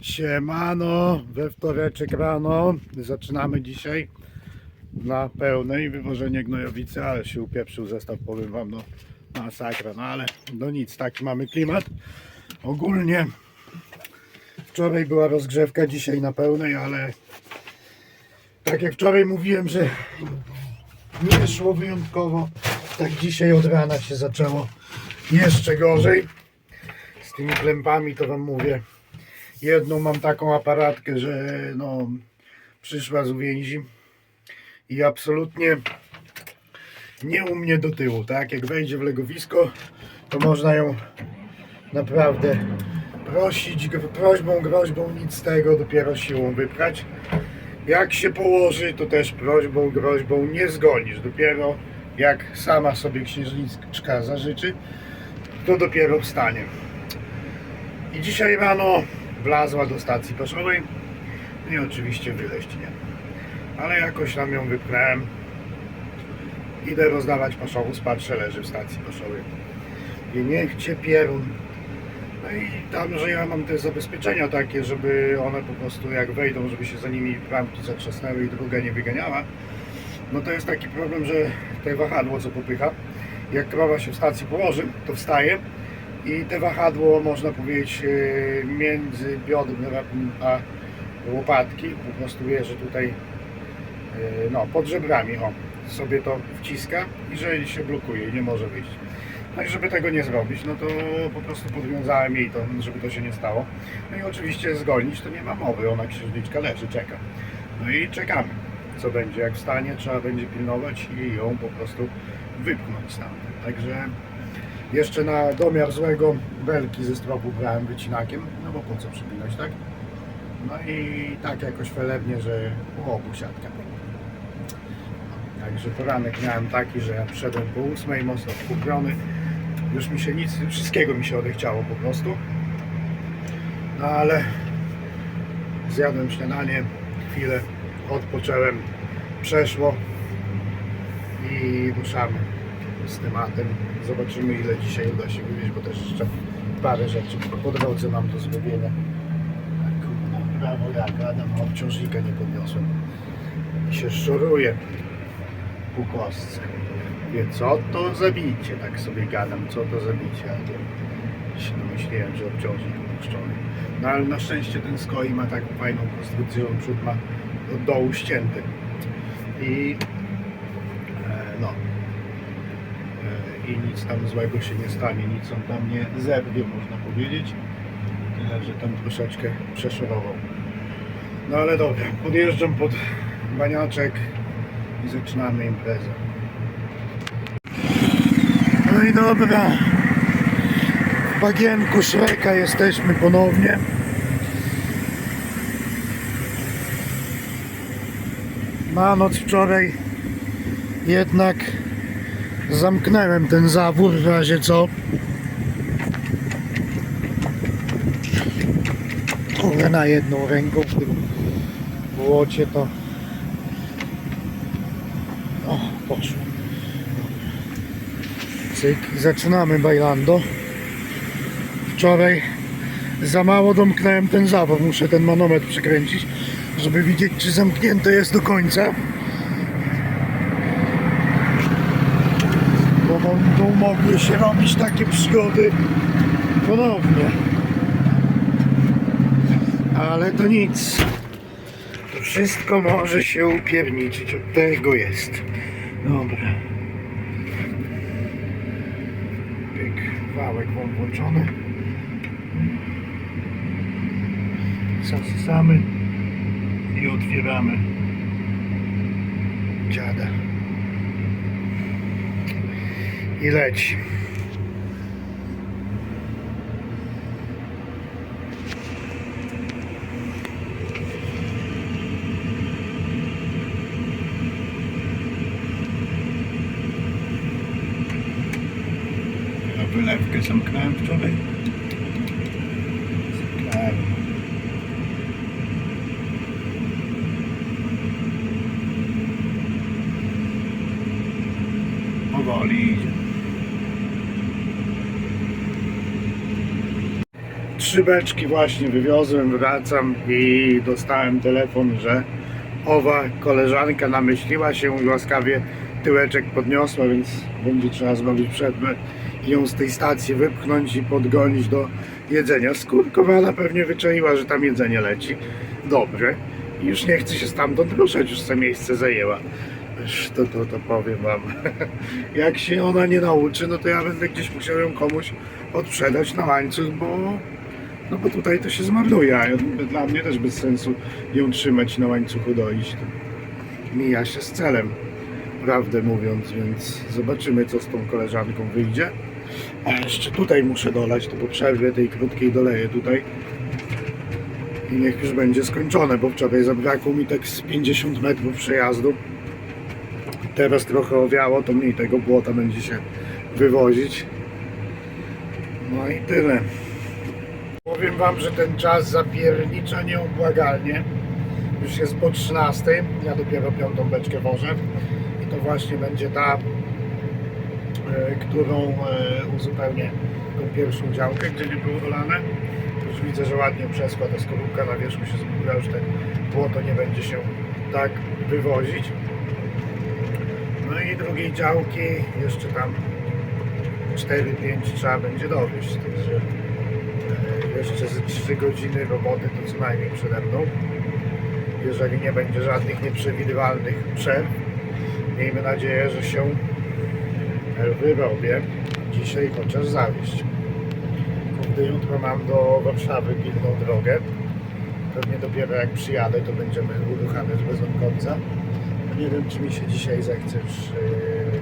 Siemano, we wtoreczek rano zaczynamy dzisiaj na pełnej wywożenie gnojowicy, ale się upieprzył zestaw, powiem wam, no masakra, no ale no nic, taki mamy klimat. Ogólnie wczoraj była rozgrzewka, dzisiaj na pełnej, ale tak jak wczoraj mówiłem, że nie szło wyjątkowo, tak dzisiaj od rana się zaczęło jeszcze gorzej. Z tymi klempami to wam mówię. Jedną mam taką aparatkę, że no, przyszła z uwięzi i absolutnie nie u mnie do tyłu, tak? Jak wejdzie w legowisko, to można ją naprawdę prosić, prośbą, groźbą, nic z tego, dopiero siłą wypchać. Jak się położy, to też prośbą, groźbą nie zgonisz. Dopiero jak sama sobie księżniczka zażyczy, to dopiero wstanie. I dzisiaj rano wlazła do stacji paszowej i oczywiście wyleść nie. Ale jakoś tam ją wypchnąłem. Idę rozdawać paszowóz, patrzę, leży w stacji paszowej. I niech cię pierun. No i tam, że ja mam te zabezpieczenia takie, żeby one po prostu jak wejdą, żeby się za nimi bramki zatrzasnęły i druga nie wyganiała. No to jest taki problem, że te wahadło co popycha, jak krowa się w stacji położy, to wstaje i te wahadło można powiedzieć e, między biodrem a łopatki po prostu wie, że tutaj e, no, pod żebrami o, sobie to wciska i że się blokuje i nie może wyjść. No i żeby tego nie zrobić, no to po prostu podwiązałem jej to, żeby to się nie stało. No i oczywiście zgonić to nie ma mowy, ona księżniczka leży, czeka. No i czekamy, co będzie. Jak wstanie, trzeba będzie pilnować i ją po prostu wypchnąć stamtąd. Także jeszcze na domiar złego belki ze stropu brałem wycinakiem, no bo po co przypinać, tak? No i tak jakoś felewnie, że o, busiatka. Także poranek miałem taki, że ja wszedłem po ósmej, mocno skupiony. Już mi się nic, wszystkiego mi się odechciało po prostu. No ale zjadłem śniadanie, chwilę odpocząłem, przeszło i ruszamy z tematem. Zobaczymy ile dzisiaj uda się wywieźć, bo też jeszcze parę rzeczy po drodze mam do zrobienia. Kurwa, brawo jak Adam, obciążnika nie podniosłem. I się szoruje ku kostce. Wie, co to za bicie? Tak sobie gadam, co to za bicie? A to się domyśliłem, że obciążnik opuszczony. No ale na szczęście ten skoi ma taką fajną konstrukcję, on przód ma od dołu ścięty. I e, no, E, i nic tam złego się nie stanie, nic on tam nie zerwie, można powiedzieć. Tyle, że tam troszeczkę przeszorował. No ale dobra, podjeżdżam pod baniaczek i zaczynamy imprezę. No i dobra, w bagienku Szreka jesteśmy ponownie. Na noc wczoraj jednak zamknąłem ten zawór w razie co. Kurde, na jedną ręką w tym błocie to o, poszło. Cyk, zaczynamy bailando. Wczoraj za mało domknąłem ten zawór, muszę ten manometr przekręcić, żeby widzieć czy zamknięte jest do końca. Będą mogły się robić takie przygody ponownie. Ale to nic. To wszystko może się upierniczyć, od tego jest. Dobra. Pyk, wałek wam włączony. Zasysamy i otwieramy dziada. I leci. Ja wylewkę zamknąłem wczoraj. Zamknąłem. Powoli idzie. Trzy beczki właśnie wywiozłem, wracam i dostałem telefon, że owa koleżanka namyśliła się i łaskawie tyłeczek podniosła, więc będzie trzeba zrobić przerwę i ją z tej stacji wypchnąć i podgonić do jedzenia. Skurkowana pewnie wyczaiła, że tam jedzenie leci. Dobrze. Już nie chce się stamtąd ruszać, już sobie miejsce zajęła. To, to, to powiem wam. Jak się ona nie nauczy, no to ja będę gdzieś musiał ją komuś odprzedać na łańcuch, bo no bo tutaj to się zmarnuje, dla mnie też bez sensu ją trzymać na łańcuchu doiść. To mija się z celem, prawdę mówiąc, więc zobaczymy co z tą koleżanką wyjdzie. A jeszcze tutaj muszę dolać, to po przerwie tej krótkiej doleję tutaj. I niech już będzie skończone, bo wczoraj zabrakło mi tak z 50 metrów przejazdu. Teraz trochę owiało, to mniej tego błota będzie się wywozić. No i tyle. Powiem wam, że ten czas zapiernicza nieubłagalnie. Już jest po 13. Ja dopiero piątą beczkę wożę. I to właśnie będzie ta, e, którą e, uzupełnię tą pierwszą działkę, gdzie nie było olane. Już widzę, że ładnie przeskła ta skorupka na wierzchu się zbudziła, już te błoto nie będzie się tak wywozić. No i drugiej działki jeszcze tam 4-5 trzeba będzie dowieść, także jeszcze ze 3 godziny roboty to co najmniej przede mną. Jeżeli nie będzie żadnych nieprzewidywalnych przerw, miejmy nadzieję, że się wyrobię dzisiaj chociaż zawieść. Gdy jutro mam do Warszawy pilną drogę, pewnie dopiero jak przyjadę, to będziemy uruchamiać bezonkowca. Nie wiem, czy mi się dzisiaj zechce już yy,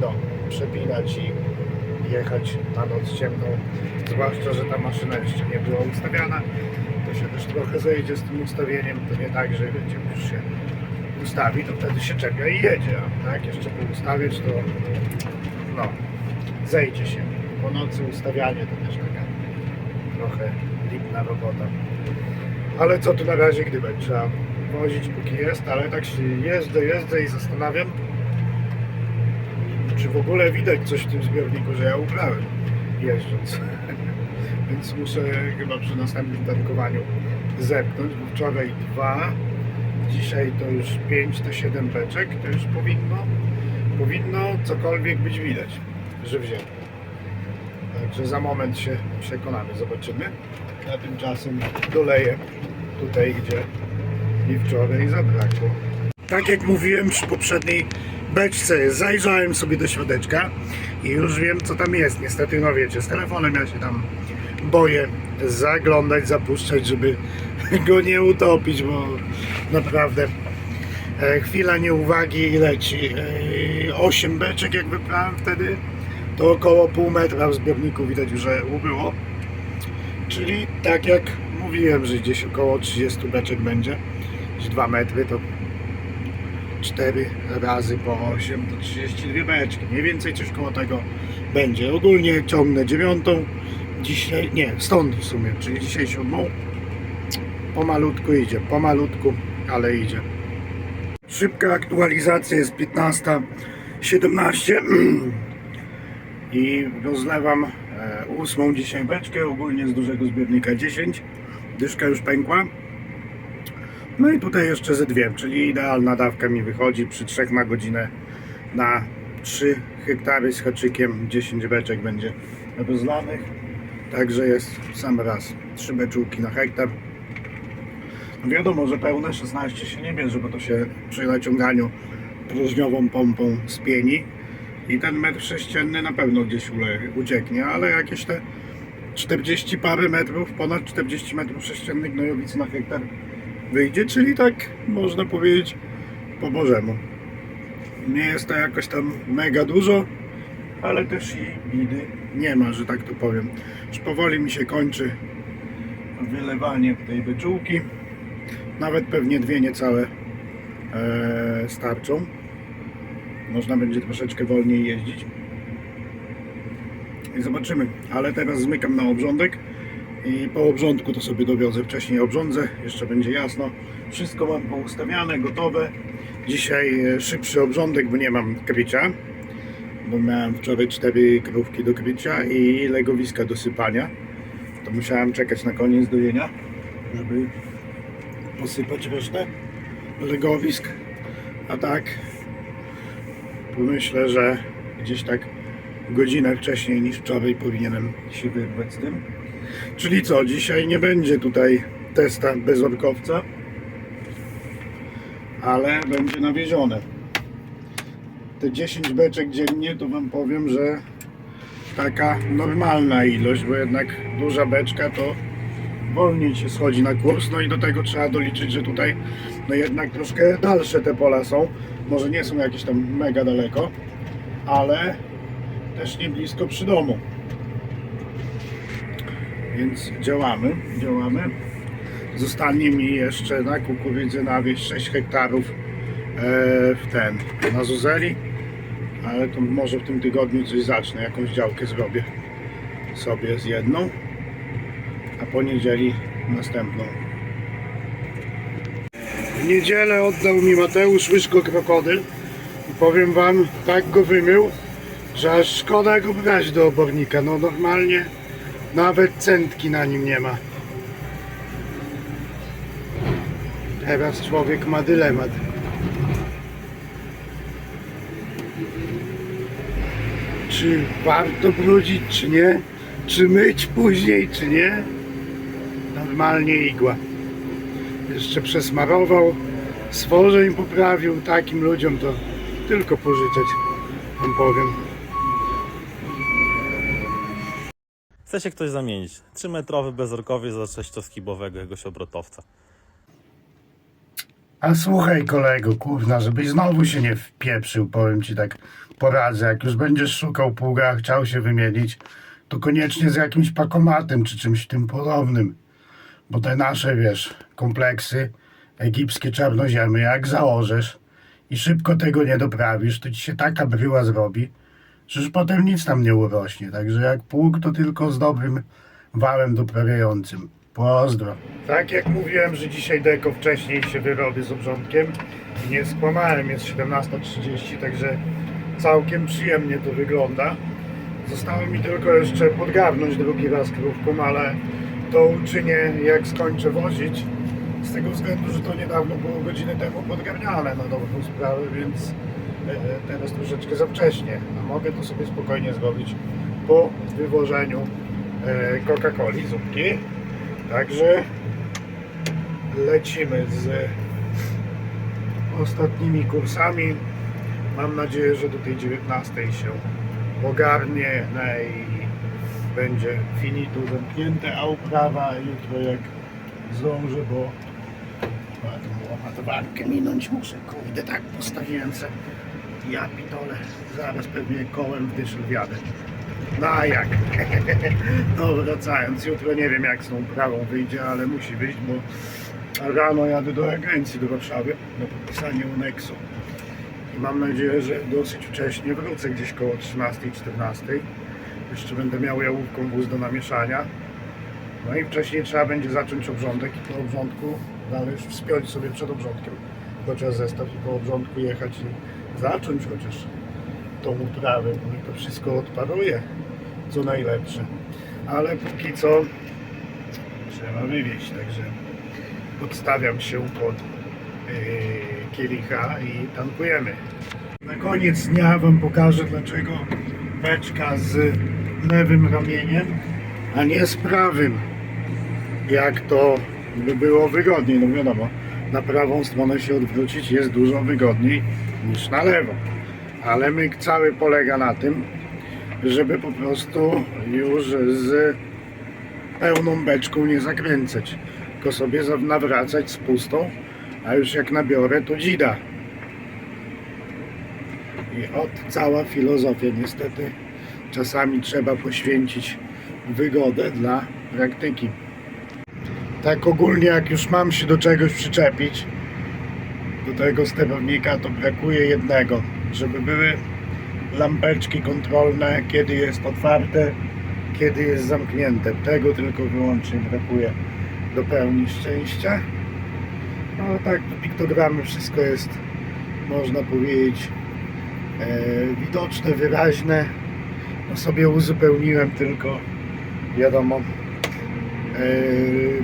no, przepinać i jechać na noc ciemną. Zwłaszcza, że ta maszyna jeszcze nie była ustawiana. To się też trochę zejdzie z tym ustawieniem. To nie tak, że będzie już się ustawi, to wtedy się czepia i jedzie. A tak jeszcze poustawiać, to no, zejdzie się. Po nocy ustawianie to też taka trochę lipna robota. Ale co tu na razie gdybać? Trzeba wozić póki jest, ale tak się jeżdżę, jeżdżę i zastanawiam, czy w ogóle widać coś w tym zbiorniku, że ja ubrałem jeżdżąc. Więc muszę chyba przy następnym tankowaniu zepchnąć, bo wczoraj dwa, dzisiaj to już pięć, to siedem beczek, to już powinno, powinno cokolwiek być widać, że wzięto. Także za moment się przekonamy, zobaczymy. A tymczasem doleję tutaj, gdzie mi wczoraj zabrakło. Tak jak mówiłem przy poprzedniej beczce, zajrzałem sobie do środeczka i już wiem co tam jest. Niestety, no wiecie, z telefonem ja się tam boję zaglądać, zapuszczać, żeby go nie utopić, bo naprawdę e, chwila nieuwagi i leci. E, 8 beczek jak wybrałem wtedy, to około pół metra w zbiorniku widać, że ubyło. Czyli tak jak mówiłem, że gdzieś około 30 beczek będzie, gdzieś 2 metry to 4 razy po 8 to 32 beczki. Mniej więcej coś koło tego będzie. Ogólnie ciągnę dziewiątą. Dzisiaj, nie, stąd w sumie, czyli dzisiaj siódmą. Pomalutku idzie, pomalutku, ale idzie. Szybka aktualizacja jest 15.17 i rozlewam e, ósmą dzisiaj beczkę, ogólnie z dużego zbiornika 10. Dyszka już pękła. No i tutaj jeszcze ze dwie, czyli idealna dawka mi wychodzi przy 3 na godzinę na 3 hektary z haczykiem 10 beczek będzie rozlanych. Także jest sam raz 3 beczułki na hektar. Wiadomo, że pełne 16 się nie bierze, bo to się przy naciąganiu próżniową pompą spieni i ten metr sześcienny na pewno gdzieś ucieknie, ale jakieś te 40 parę metrów, ponad 40 metrów sześciennych gnojowicy na hektar wyjdzie, czyli tak można powiedzieć po bożemu. Nie jest to jakoś tam mega dużo, ale też i bidy nie ma, że tak to powiem. Już powoli mi się kończy wylewanie tej beczułki. Nawet pewnie dwie niecałe e, starczą. Można będzie troszeczkę wolniej jeździć. I zobaczymy. Ale teraz zmykam na obrządek i po obrządku to sobie dowiozę. Wcześniej obrządzę, jeszcze będzie jasno. Wszystko mam poustawiane, gotowe. Dzisiaj e, szybszy obrządek, bo nie mam krycia. Bo miałem wczoraj cztery krówki do krycia i legowiska do sypania. To musiałem czekać na koniec dojenia, żeby posypać resztę legowisk. A tak pomyślę, że gdzieś tak godzinę wcześniej niż wczoraj powinienem się wyrwać z tym. Czyli co, dzisiaj nie będzie tutaj testa bezorkowca, ale będzie nawiezione. Te 10 beczek dziennie to Wam powiem, że taka normalna ilość, bo jednak duża beczka to wolniej się schodzi na kurs, no i do tego trzeba doliczyć, że tutaj no jednak troszkę dalsze te pola są, może nie są jakieś tam mega daleko, ale też nie blisko przy domu. Więc działamy, działamy. Zostanie mi jeszcze na kukurydzy nawieść 6 hektarów e, w ten, na Zuzeli, ale to może w tym tygodniu coś zacznę, jakąś działkę zrobię sobie z jedną, a po niedzieli następną. W niedzielę oddał mi Mateusz łyżko krokodyl i powiem wam, tak go wymył, że aż szkoda go brać do obornika. No normalnie nawet centki na nim nie ma. Teraz człowiek ma dylemat. Czy warto brudzić, czy nie? Czy myć później, czy nie? Normalnie igła. Jeszcze przesmarował, stworzeń poprawił. Takim ludziom to tylko pożyczać, wam powiem. Chce się ktoś zamienić. 3-metrowy bezorkowiec za 6-skibowego jakiegoś obrotowca. A słuchaj kolego, kurna, żebyś znowu się nie wpieprzył, powiem ci tak poradzę. Jak już będziesz szukał pługa, chciał się wymienić, to koniecznie z jakimś pakomatem czy czymś tym podobnym. Bo te nasze, wiesz, kompleksy, egipskie czarnoziemy, jak założysz i szybko tego nie doprawisz, to ci się taka bryła zrobi, już potem nic tam nie urośnie. Także jak pług, to tylko z dobrym wałem doprawiającym. Pozdro. Tak jak mówiłem, że dzisiaj deko wcześniej się wyrobi z obrządkiem, nie skłamałem, jest 17.30, także całkiem przyjemnie to wygląda. Zostało mi tylko jeszcze podgarnąć drugi raz krówką, ale to uczynię jak skończę wozić. Z tego względu, że to niedawno było godzinę temu podgarniane na dobrą sprawę, więc teraz troszeczkę za wcześnie. A mogę to sobie spokojnie zrobić po wywożeniu e, Coca-Coli, zupki. Także lecimy z ostatnimi kursami. Mam nadzieję, że do tej 19 się ogarnie no i będzie finitu zamknięte, a uprawa jutro jak zdążę, bo ładowarkę minąć muszę, kurde, tak postawiłem se. Ja pitole, zaraz pewnie kołem w dyszl wjadę. No a jak? No wracając, jutro nie wiem jak z tą prawą wyjdzie, ale musi wyjść, bo rano jadę do agencji do Warszawy na podpisanie UNEX-u. I mam nadzieję, że dosyć wcześnie wrócę gdzieś koło 13-14. Jeszcze będę miał jałówką wóz do namieszania. No i wcześniej trzeba będzie zacząć obrządek i po obrządku dalej już wspiąć sobie przed obrządkiem chociaż zestaw i po obrządku jechać i zacząć chociaż tą uprawę, bo mi to wszystko odparuje, co najlepsze. Ale póki co trzeba wywieźć, także podstawiam się pod yy, kielicha i tankujemy. Na koniec dnia Wam pokażę, dlaczego beczka z lewym ramieniem, a nie z prawym. Jak to by było wygodniej, no wiadomo, na prawą stronę się odwrócić jest dużo wygodniej niż na lewą. Ale myk cały polega na tym, żeby po prostu już z pełną beczką nie zakręcać, tylko sobie nawracać z pustą, a już jak nabiorę to dzida. I od cała filozofia niestety czasami trzeba poświęcić wygodę dla praktyki. Tak ogólnie jak już mam się do czegoś przyczepić, do tego sterownika, to brakuje jednego, żeby były lampeczki kontrolne, kiedy jest otwarte, kiedy jest zamknięte. Tego tylko wyłącznie brakuje do pełni szczęścia. No tak, piktogramy wszystko jest, można powiedzieć, e, widoczne, wyraźne. No sobie uzupełniłem tylko, wiadomo,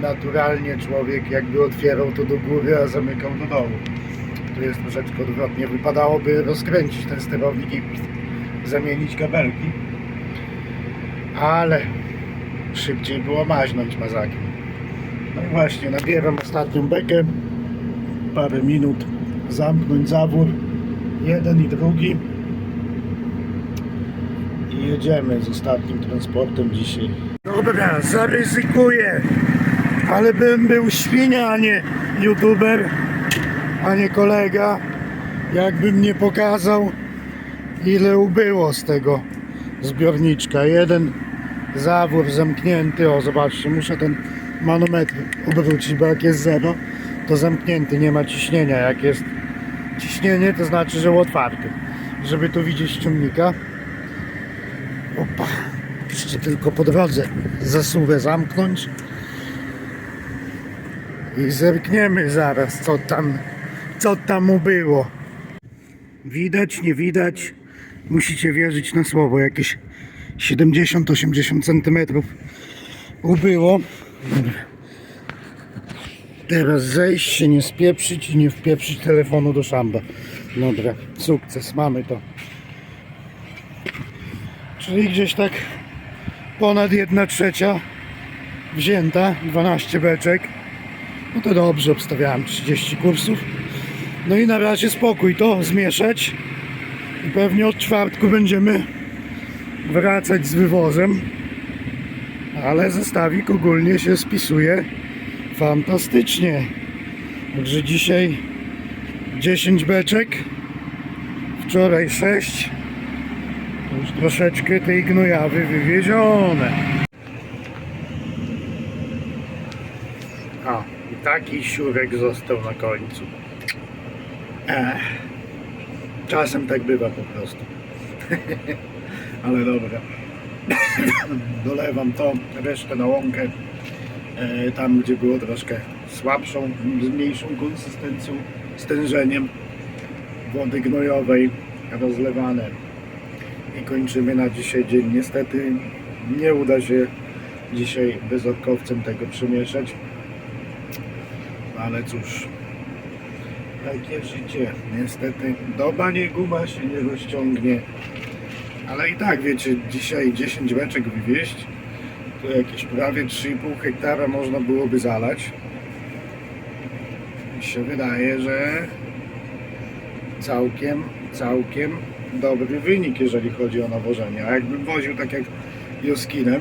naturalnie człowiek jakby otwierał to do góry, a zamykał do dołu. Tu jest troszeczkę odwrotnie. Wypadałoby rozkręcić ten sterownik i zamienić kabelki. Ale szybciej było maźnąć mazakiem. No i właśnie, nabieram ostatnią bekę. Parę minut zamknąć zawór. Jeden i drugi. I jedziemy z ostatnim transportem dzisiaj. Dobra, zaryzykuję. Ale bym był świnia, a nie youtuber, a nie kolega. Jakbym nie pokazał, ile ubyło z tego zbiorniczka. Jeden zawór zamknięty. O, zobaczcie, muszę ten manometr obrócić, bo jak jest zero, to zamknięty, nie ma ciśnienia. Jak jest ciśnienie, to znaczy, że otwarty. Żeby tu widzieć ciągnika. Opa, jeszcze tylko po drodze zasuwę zamknąć. I zerkniemy zaraz, co tam, co tam ubyło. Widać, nie widać. Musicie wierzyć na słowo. Jakieś 70-80 cm ubyło. Teraz zejść się, nie spieprzyć i nie wpieprzyć telefonu do szamba. Dobra, sukces, mamy to. Czyli gdzieś tak ponad 1 trzecia wzięta, 12 beczek. No to dobrze, obstawiałem 30 kursów. No i na razie spokój, to zmieszać. I pewnie od czwartku będziemy wracać z wywozem. Ale zestawik ogólnie się spisuje fantastycznie. Także dzisiaj 10 beczek, wczoraj 6. Już troszeczkę tej gnojawy wywiezione. O, i taki siurek został na końcu. Ech. Czasem tak bywa po prostu. Ale dobra. Dolewam to, resztę na łąkę. E, Tam, gdzie było troszkę słabszą, z mniejszą konsystencją, stężeniem wody gnojowej rozlewane. I kończymy na dzisiaj dzień. Niestety nie uda się dzisiaj bezorkowcem tego przemieszać. Ale cóż, takie życie. Niestety doba nie guma się nie rozciągnie. Ale i tak wiecie, dzisiaj 10 beczek wywieźć, to jakieś prawie 3,5 hektara można byłoby zalać. Mi się wydaje, że całkiem, całkiem dobry wynik, jeżeli chodzi o nawożenie. A jakbym woził tak jak Joskinem,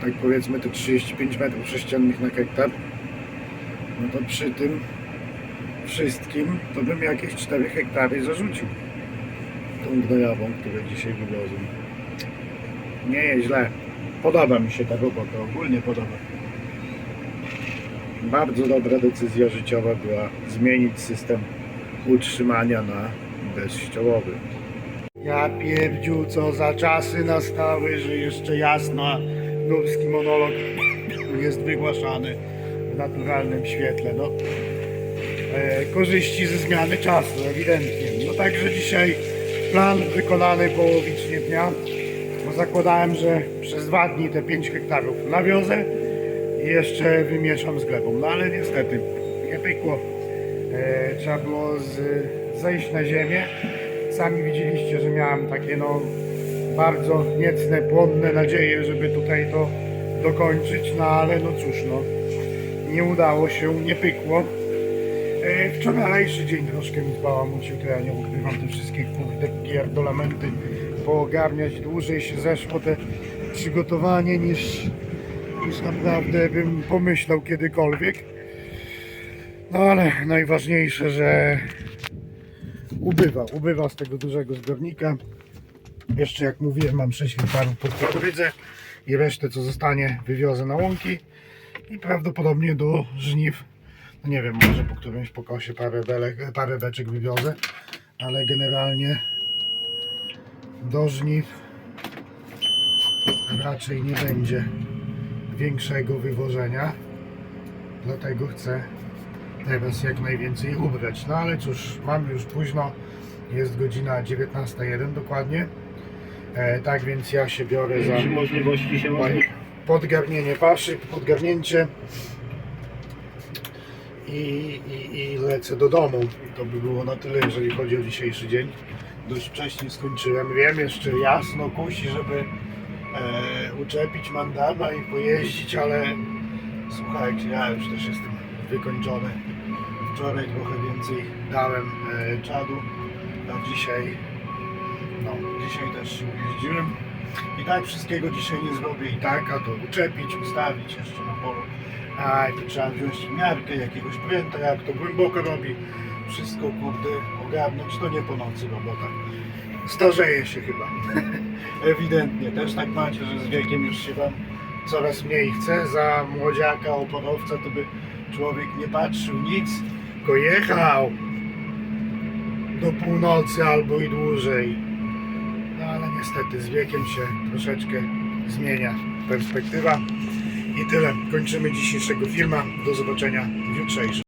tak powiedzmy te 35 metrów sześciennych na hektar, no to przy tym wszystkim to bym jakieś 4 hektary zarzucił tą gnojową, którą dzisiaj wywiozłem. Nie jest źle. Podoba mi się ta robota, ogólnie podoba. Bardzo dobra decyzja życiowa była zmienić system utrzymania na bezściołowy. Ja pierdziu, co za czasy nastały, że jeszcze jasno górski monolog jest wygłaszany w naturalnym świetle. No. E, korzyści ze zmiany czasu, ewidentnie. No także dzisiaj plan wykonany połowicznie dnia, bo zakładałem, że przez dwa dni te 5 hektarów nawiozę i jeszcze wymieszam z glebą. No ale niestety nie pykło. E, trzeba było z, zejść na ziemię. Sami widzieliście, że miałem takie no bardzo niecne, płonne nadzieje, żeby tutaj to dokończyć, no ale no cóż no, nie udało się, nie pykło. E, Wczorajszy dzień troszkę mi zbałamucił, to ja nie ukrywam te wszystkie kurde pierdolamenty poogarniać. Dłużej się zeszło te przygotowanie niż, niż naprawdę bym pomyślał kiedykolwiek. No ale najważniejsze, że ubywa, ubywa z tego dużego zbiornika. Jeszcze jak mówiłem mam 6 hektarów pod kukurydzę i resztę co zostanie wywiozę na łąki i prawdopodobnie do żniw no nie wiem, może po którymś pokosie parę, belek, parę beczek wywiozę, ale generalnie do żniw raczej nie będzie większego wywożenia, dlatego chcę teraz jak najwięcej ubrać. No ale cóż, mamy już późno, jest godzina 19.01 dokładnie, e, tak więc ja się biorę za... Przy możliwości się podgarnienie paszy, podgarnięcie i, i, i lecę do domu. To by było na tyle, jeżeli chodzi o dzisiejszy dzień. Dość wcześnie skończyłem. Wiem, jeszcze jasno kusi, żeby e, uczepić mandama i pojeździć, ale słuchajcie, ja już też jestem wykończony. Wczoraj trochę więcej dałem e, czadu, a dzisiaj no, dzisiaj też się ujeździłem. I tak wszystkiego dzisiaj nie zrobię i tak, a to uczepić, ustawić jeszcze na polu. A tu trzeba wziąć miarkę, jakiegoś pręta, jak to głęboko robi. Wszystko kurde ogarnąć, to nie po nocy robota. Starzeje się chyba. Ewidentnie. Też tak macie, że z wiekiem już się wam coraz mniej chce. Za młodziaka, oporowca to by człowiek nie patrzył nic, tylko jechał do północy albo i dłużej. No ale niestety z wiekiem się troszeczkę zmienia perspektywa. I tyle. Kończymy dzisiejszego filma. Do zobaczenia w jutrzejszym.